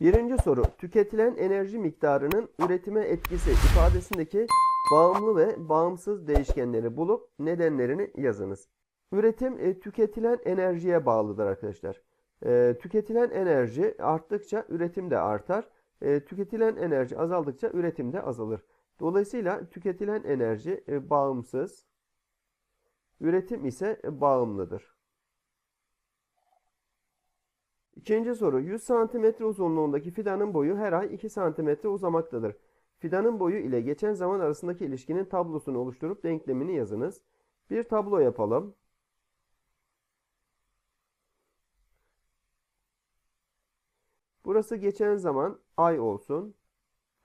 Birinci soru. Tüketilen enerji miktarının üretime etkisi ifadesindeki bağımlı ve bağımsız değişkenleri bulup nedenlerini yazınız. Üretim e, tüketilen enerjiye bağlıdır arkadaşlar. E, tüketilen enerji arttıkça üretim de artar. E, tüketilen enerji azaldıkça üretim de azalır. Dolayısıyla tüketilen enerji e, bağımsız, üretim ise e, bağımlıdır. İkinci soru. 100 cm uzunluğundaki fidanın boyu her ay 2 cm uzamaktadır. Fidanın boyu ile geçen zaman arasındaki ilişkinin tablosunu oluşturup denklemini yazınız. Bir tablo yapalım. Burası geçen zaman ay olsun.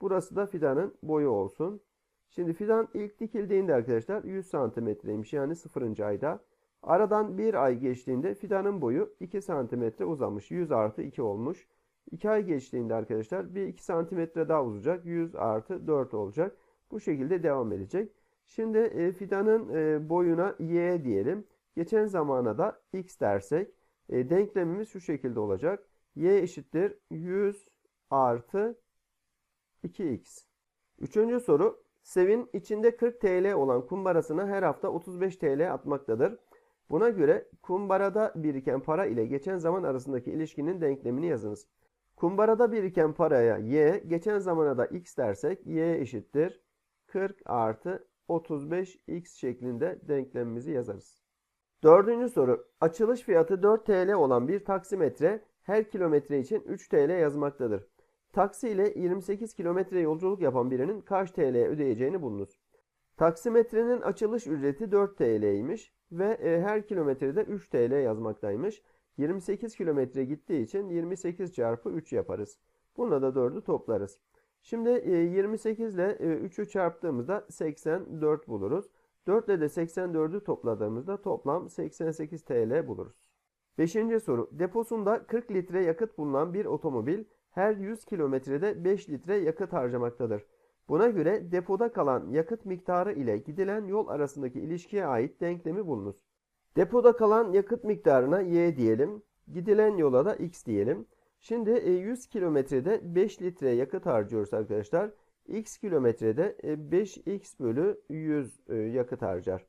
Burası da fidanın boyu olsun. Şimdi fidan ilk dikildiğinde arkadaşlar 100 santimetreymiş yani 0. ayda. Aradan bir ay geçtiğinde fidanın boyu 2 santimetre uzamış. 100 artı 2 olmuş. 2 ay geçtiğinde arkadaşlar bir 2 santimetre daha uzayacak. 100 artı 4 olacak. Bu şekilde devam edecek. Şimdi e, fidanın e, boyuna y diyelim. Geçen zamana da x dersek e, denklemimiz şu şekilde olacak. y eşittir 100 artı 2x. Üçüncü soru. Sevin içinde 40 TL olan kumbarasına her hafta 35 TL atmaktadır. Buna göre kumbarada biriken para ile geçen zaman arasındaki ilişkinin denklemini yazınız. Kumbarada biriken paraya y, geçen zamana da x dersek y eşittir 40 artı 35x şeklinde denklemimizi yazarız. Dördüncü soru. Açılış fiyatı 4 TL olan bir taksimetre her kilometre için 3 TL yazmaktadır. Taksi ile 28 kilometre yolculuk yapan birinin kaç TL ödeyeceğini bulunuz. Taksimetrenin açılış ücreti 4 TL'ymiş ve e, her kilometrede 3 TL yazmaktaymış. 28 kilometre gittiği için 28 çarpı 3 yaparız. Bununla da 4'ü toplarız. Şimdi e, 28 ile e, 3'ü çarptığımızda 84 buluruz. 4 ile de 84'ü topladığımızda toplam 88 TL buluruz. Beşinci soru. Deposunda 40 litre yakıt bulunan bir otomobil her 100 kilometrede 5 litre yakıt harcamaktadır. Buna göre depoda kalan yakıt miktarı ile gidilen yol arasındaki ilişkiye ait denklemi bulunuz. Depoda kalan yakıt miktarına y diyelim. Gidilen yola da x diyelim. Şimdi e, 100 kilometrede 5 litre yakıt harcıyoruz arkadaşlar. x kilometrede e, 5x bölü 100 e, yakıt harcar.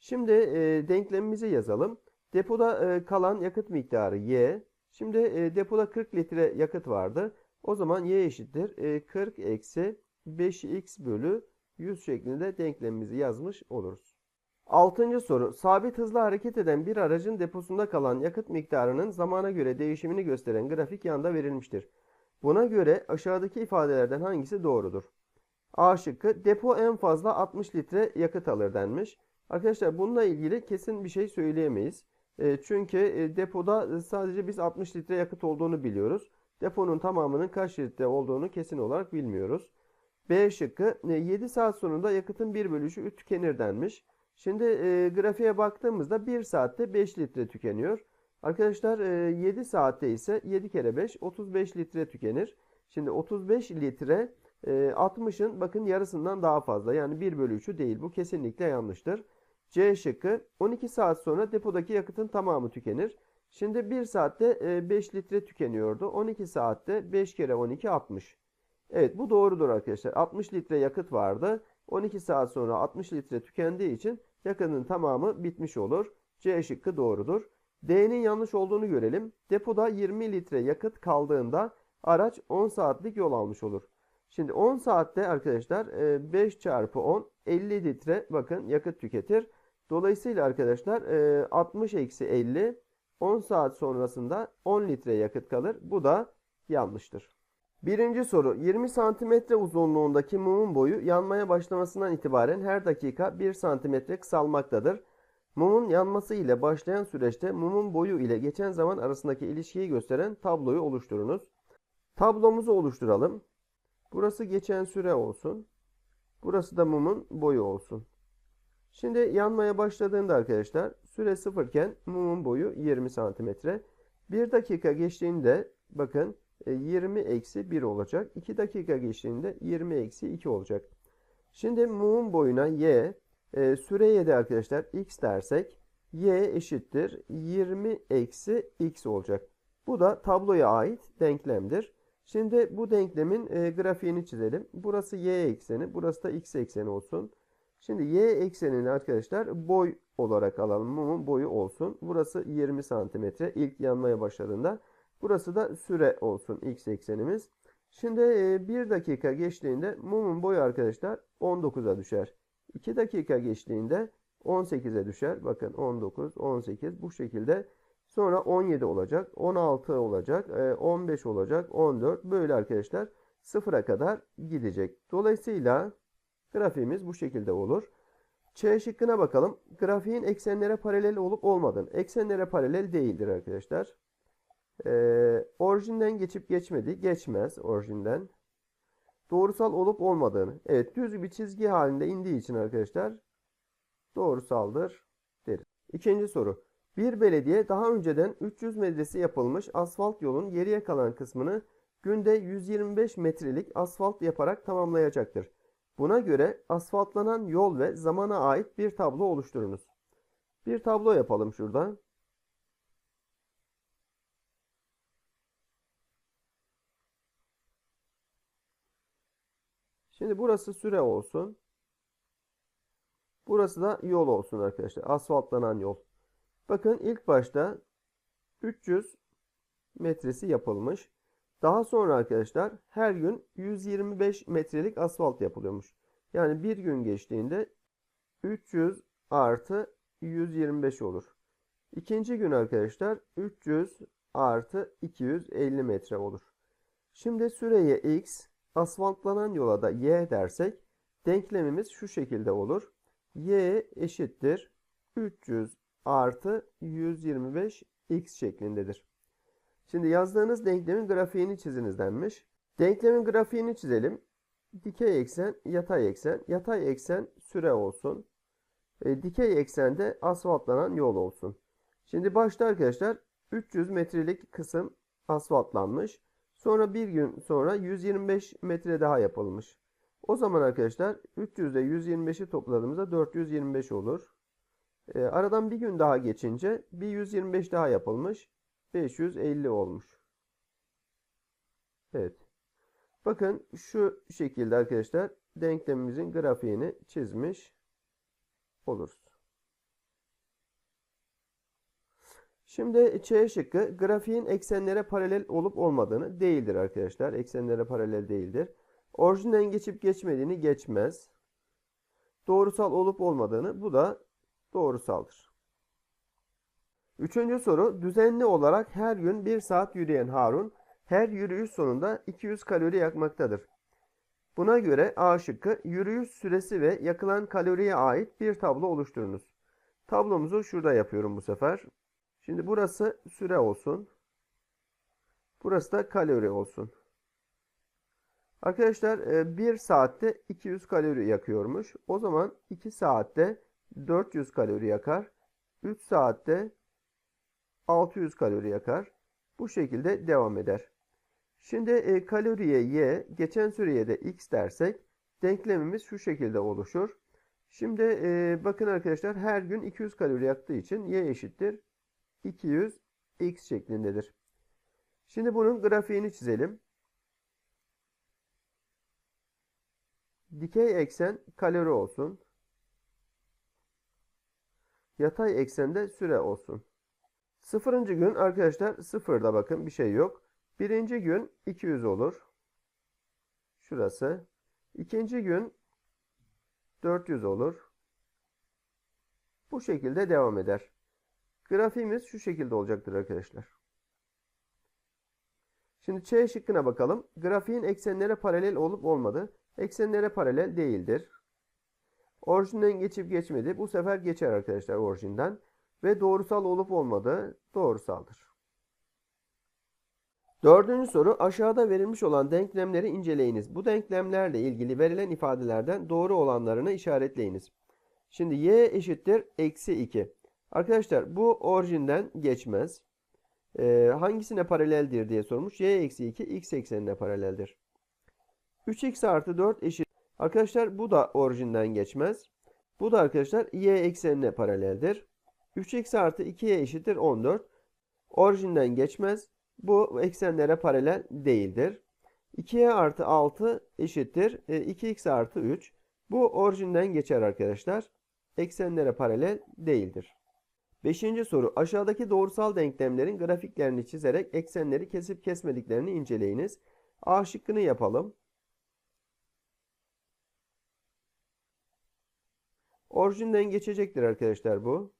Şimdi e, denklemimizi yazalım. Depoda e, kalan yakıt miktarı y. Şimdi e, depoda 40 litre yakıt vardı. O zaman y eşittir e, 40 eksi 5x bölü 100 şeklinde denklemimizi yazmış oluruz. Altıncı soru. Sabit hızla hareket eden bir aracın deposunda kalan yakıt miktarının zamana göre değişimini gösteren grafik yanda verilmiştir. Buna göre aşağıdaki ifadelerden hangisi doğrudur? A şıkkı depo en fazla 60 litre yakıt alır denmiş. Arkadaşlar bununla ilgili kesin bir şey söyleyemeyiz. E, çünkü e, depoda sadece biz 60 litre yakıt olduğunu biliyoruz. Deponun tamamının kaç litre olduğunu kesin olarak bilmiyoruz. B şıkkı 7 saat sonunda yakıtın 1 bölü 3'ü tükenir denmiş. Şimdi e, grafiğe baktığımızda 1 saatte 5 litre tükeniyor. Arkadaşlar e, 7 saatte ise 7 kere 5 35 litre tükenir. Şimdi 35 litre e, 60'ın bakın yarısından daha fazla. Yani 1 bölü 3'ü değil. Bu kesinlikle yanlıştır. C şıkkı 12 saat sonra depodaki yakıtın tamamı tükenir. Şimdi 1 saatte e, 5 litre tükeniyordu. 12 saatte 5 kere 12 60. Evet bu doğrudur arkadaşlar. 60 litre yakıt vardı. 12 saat sonra 60 litre tükendiği için yakıtın tamamı bitmiş olur. C şıkkı doğrudur. D'nin yanlış olduğunu görelim. Depoda 20 litre yakıt kaldığında araç 10 saatlik yol almış olur. Şimdi 10 saatte arkadaşlar 5 çarpı 10 50 litre bakın yakıt tüketir. Dolayısıyla arkadaşlar 60 eksi 50 10 saat sonrasında 10 litre yakıt kalır. Bu da yanlıştır. Birinci soru 20 santimetre uzunluğundaki mumun boyu yanmaya başlamasından itibaren her dakika 1 santimetre kısalmaktadır. Mumun yanması ile başlayan süreçte mumun boyu ile geçen zaman arasındaki ilişkiyi gösteren tabloyu oluşturunuz. Tablomuzu oluşturalım. Burası geçen süre olsun. Burası da mumun boyu olsun. Şimdi yanmaya başladığında arkadaşlar süre 0 iken mumun boyu 20 santimetre. 1 dakika geçtiğinde bakın 20 eksi 1 olacak. 2 dakika geçtiğinde 20 eksi 2 olacak. Şimdi mumun boyuna y, e, süreye de arkadaşlar x dersek y eşittir 20 eksi x olacak. Bu da tabloya ait denklemdir. Şimdi bu denklemin e, grafiğini çizelim. Burası y ekseni, burası da x ekseni olsun. Şimdi y eksenini arkadaşlar boy olarak alalım. Mumun boyu olsun. Burası 20 santimetre ilk yanmaya başladığında. Burası da süre olsun x eksenimiz. Şimdi 1 dakika geçtiğinde mumun boyu arkadaşlar 19'a düşer. 2 dakika geçtiğinde 18'e düşer. Bakın 19, 18 bu şekilde. Sonra 17 olacak, 16 olacak, 15 olacak, 14 böyle arkadaşlar sıfıra kadar gidecek. Dolayısıyla grafiğimiz bu şekilde olur. Ç şıkkına bakalım. Grafiğin eksenlere paralel olup olmadığını. Eksenlere paralel değildir arkadaşlar. Ee, orijinden geçip geçmedi. Geçmez orijinden. Doğrusal olup olmadığını. Evet düz bir çizgi halinde indiği için arkadaşlar doğrusaldır deriz. İkinci soru. Bir belediye daha önceden 300 metresi yapılmış asfalt yolun geriye kalan kısmını günde 125 metrelik asfalt yaparak tamamlayacaktır. Buna göre asfaltlanan yol ve zamana ait bir tablo oluşturunuz. Bir tablo yapalım şurada. Şimdi burası süre olsun. Burası da yol olsun arkadaşlar. Asfaltlanan yol. Bakın ilk başta 300 metresi yapılmış. Daha sonra arkadaşlar her gün 125 metrelik asfalt yapılıyormuş. Yani bir gün geçtiğinde 300 artı 125 olur. İkinci gün arkadaşlar 300 artı 250 metre olur. Şimdi süreye x, asfaltlanan yola da y dersek denklemimiz şu şekilde olur. y eşittir 300 artı 125 x şeklindedir. Şimdi yazdığınız denklemin grafiğini çiziniz denmiş. Denklemin grafiğini çizelim. Dikey eksen, yatay eksen. Yatay eksen süre olsun. E, dikey eksende asfaltlanan yol olsun. Şimdi başta arkadaşlar 300 metrelik kısım asfaltlanmış. Sonra bir gün sonra 125 metre daha yapılmış. O zaman arkadaşlar 300 ile 125'i topladığımızda 425 olur. E, aradan bir gün daha geçince bir 125 daha yapılmış. 550 olmuş. Evet. Bakın şu şekilde arkadaşlar denklemimizin grafiğini çizmiş oluruz. Şimdi Ç şıkkı grafiğin eksenlere paralel olup olmadığını değildir arkadaşlar. Eksenlere paralel değildir. Orijinden geçip geçmediğini geçmez. Doğrusal olup olmadığını bu da doğrusaldır. Üçüncü soru düzenli olarak her gün 1 saat yürüyen Harun her yürüyüş sonunda 200 kalori yakmaktadır. Buna göre A şıkkı yürüyüş süresi ve yakılan kaloriye ait bir tablo oluşturunuz. Tablomuzu şurada yapıyorum bu sefer. Şimdi burası süre olsun. Burası da kalori olsun. Arkadaşlar 1 saatte 200 kalori yakıyormuş. O zaman 2 saatte 400 kalori yakar. 3 saatte 600 kalori yakar. Bu şekilde devam eder. Şimdi e, kaloriye y, geçen süreye de x dersek denklemimiz şu şekilde oluşur. Şimdi e, bakın arkadaşlar her gün 200 kalori yaktığı için y eşittir 200 x şeklindedir. Şimdi bunun grafiğini çizelim. Dikey eksen kalori olsun. Yatay eksende süre olsun. Sıfırıncı gün arkadaşlar sıfırda bakın bir şey yok. Birinci gün 200 olur. Şurası. İkinci gün 400 olur. Bu şekilde devam eder. Grafiğimiz şu şekilde olacaktır arkadaşlar. Şimdi Ç şıkkına bakalım. Grafiğin eksenlere paralel olup olmadı. Eksenlere paralel değildir. Orijinden geçip geçmedi. Bu sefer geçer arkadaşlar orijinden. Ve doğrusal olup olmadığı doğrusaldır. Dördüncü soru aşağıda verilmiş olan denklemleri inceleyiniz. Bu denklemlerle ilgili verilen ifadelerden doğru olanlarını işaretleyiniz. Şimdi y eşittir eksi 2. Arkadaşlar bu orijinden geçmez. Ee, hangisine paraleldir diye sormuş. y eksi 2 x eksenine paraleldir. 3x artı 4 eşit. Arkadaşlar bu da orijinden geçmez. Bu da arkadaşlar y eksenine paraleldir. 3x artı 2y eşittir 14. Orijinden geçmez. Bu eksenlere paralel değildir. 2y artı 6 eşittir e, 2x artı 3. Bu orijinden geçer arkadaşlar. Eksenlere paralel değildir. Beşinci soru. Aşağıdaki doğrusal denklemlerin grafiklerini çizerek eksenleri kesip kesmediklerini inceleyiniz. A şıkkını yapalım. Orijinden geçecektir arkadaşlar bu.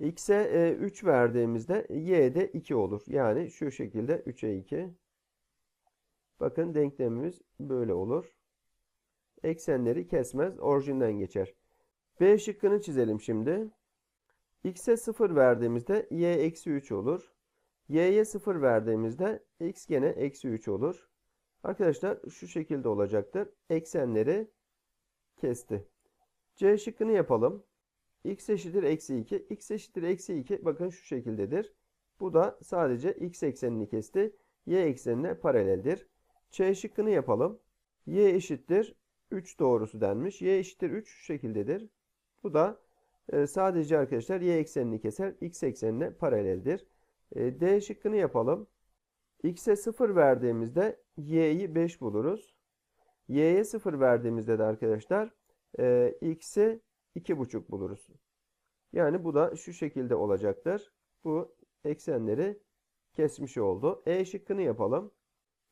X'e e, 3 verdiğimizde Y'de 2 olur. Yani şu şekilde 3'e 2. Bakın denklemimiz böyle olur. Eksenleri kesmez. Orijinden geçer. B şıkkını çizelim şimdi. X'e 0 verdiğimizde Y eksi 3 olur. Y'ye 0 verdiğimizde X gene eksi 3 olur. Arkadaşlar şu şekilde olacaktır. Eksenleri kesti. C şıkkını yapalım. X eşittir eksi 2. X eşittir eksi 2. Bakın şu şekildedir. Bu da sadece X eksenini kesti. Y eksenine paraleldir. C şıkkını yapalım. Y eşittir 3 doğrusu denmiş. Y eşittir 3 şu şekildedir. Bu da e, sadece arkadaşlar y eksenini keser. X eksenine paraleldir. E, D şıkkını yapalım. X'e 0 verdiğimizde y'yi 5 buluruz. Y'ye 0 verdiğimizde de arkadaşlar e, x'i 2,5 buluruz. Yani bu da şu şekilde olacaktır. Bu eksenleri kesmiş oldu. E şıkkını yapalım.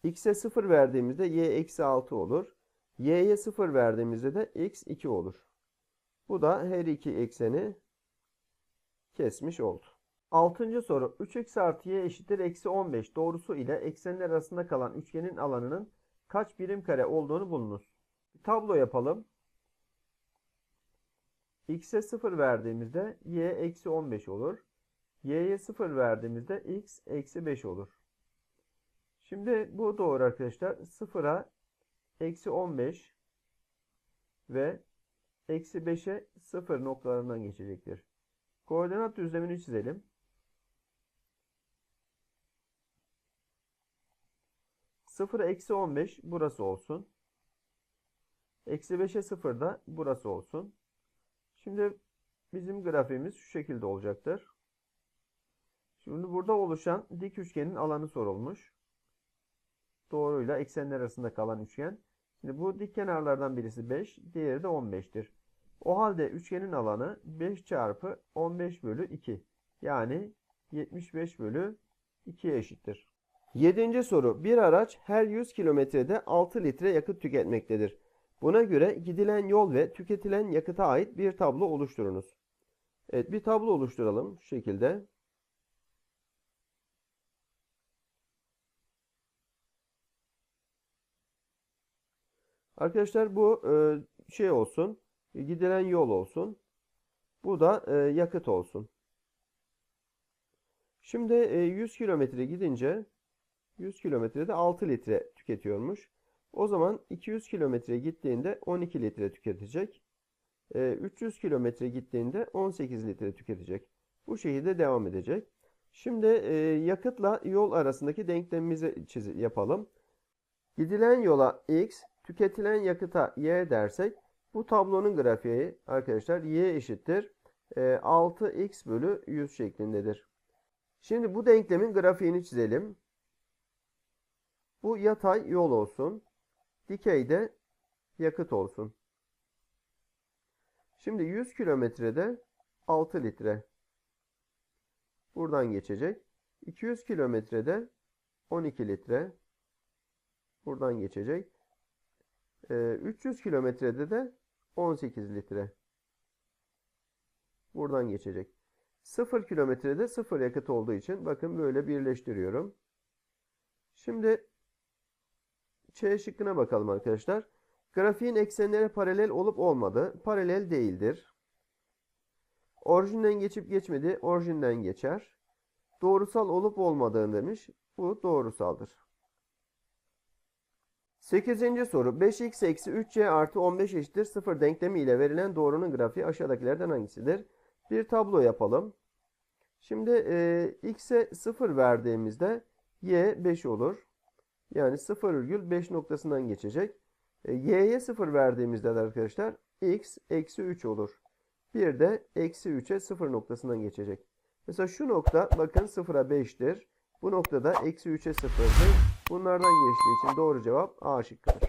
X'e 0 verdiğimizde y eksi 6 olur. Y'ye 0 verdiğimizde de x 2 olur. Bu da her iki ekseni kesmiş oldu. Altıncı soru. 3x artı y eşittir eksi 15 doğrusu ile eksenler arasında kalan üçgenin alanının kaç birim kare olduğunu bulunuz. Bir tablo yapalım. x'e 0 verdiğimizde y eksi 15 olur. y'ye 0 verdiğimizde x eksi 5 olur. Şimdi bu doğru arkadaşlar. 0'a eksi 15 ve eksi 5'e 0 noktalarından geçecektir. Koordinat düzlemini çizelim. Sıfıra eksi 15 burası olsun. Eksi 5'e 0 da burası olsun. Şimdi bizim grafiğimiz şu şekilde olacaktır. Şimdi burada oluşan dik üçgenin alanı sorulmuş. Doğruyla eksenler arasında kalan üçgen. Şimdi bu dik kenarlardan birisi 5, diğeri de 15'tir. O halde üçgenin alanı 5 çarpı 15 bölü 2. Yani 75 bölü 2'ye eşittir. Yedinci soru. Bir araç her 100 kilometrede 6 litre yakıt tüketmektedir. Buna göre gidilen yol ve tüketilen yakıta ait bir tablo oluşturunuz. Evet bir tablo oluşturalım şu şekilde. Arkadaşlar bu e, şey olsun. Gidilen yol olsun. Bu da e, yakıt olsun. Şimdi e, 100 kilometre gidince 100 kilometrede 6 litre tüketiyormuş. O zaman 200 kilometre gittiğinde 12 litre tüketecek. E, 300 kilometre gittiğinde 18 litre tüketecek. Bu şekilde devam edecek. Şimdi e, yakıtla yol arasındaki denklemimizi çiz yapalım. Gidilen yola x, tüketilen yakıta y dersek bu tablonun grafiği arkadaşlar y eşittir 6x bölü 100 şeklindedir. Şimdi bu denklemin grafiğini çizelim. Bu yatay yol olsun. Dikeyde yakıt olsun. Şimdi 100 kilometrede 6 litre. Buradan geçecek. 200 kilometrede 12 litre. Buradan geçecek. 300 kilometrede de 18 litre. Buradan geçecek. 0 kilometrede 0 yakıt olduğu için bakın böyle birleştiriyorum. Şimdi Ç şıkkına bakalım arkadaşlar. Grafiğin eksenlere paralel olup olmadığı paralel değildir. Orijinden geçip geçmedi orijinden geçer. Doğrusal olup olmadığını demiş. Bu doğrusaldır. 8. soru 5x eksi 3y artı 15 eşittir 0 denklemi ile verilen doğrunun grafiği aşağıdakilerden hangisidir? Bir tablo yapalım. Şimdi e, x'e 0 verdiğimizde y 5 olur. Yani 0,5 noktasından geçecek. E, y'ye 0 verdiğimizde de arkadaşlar x eksi 3 olur. Bir de eksi 3'e 0 noktasından geçecek. Mesela şu nokta bakın 0'a 5'tir. Bu noktada eksi 3'e 0'dır. Bunlardan geçtiği için doğru cevap A şıkkıdır.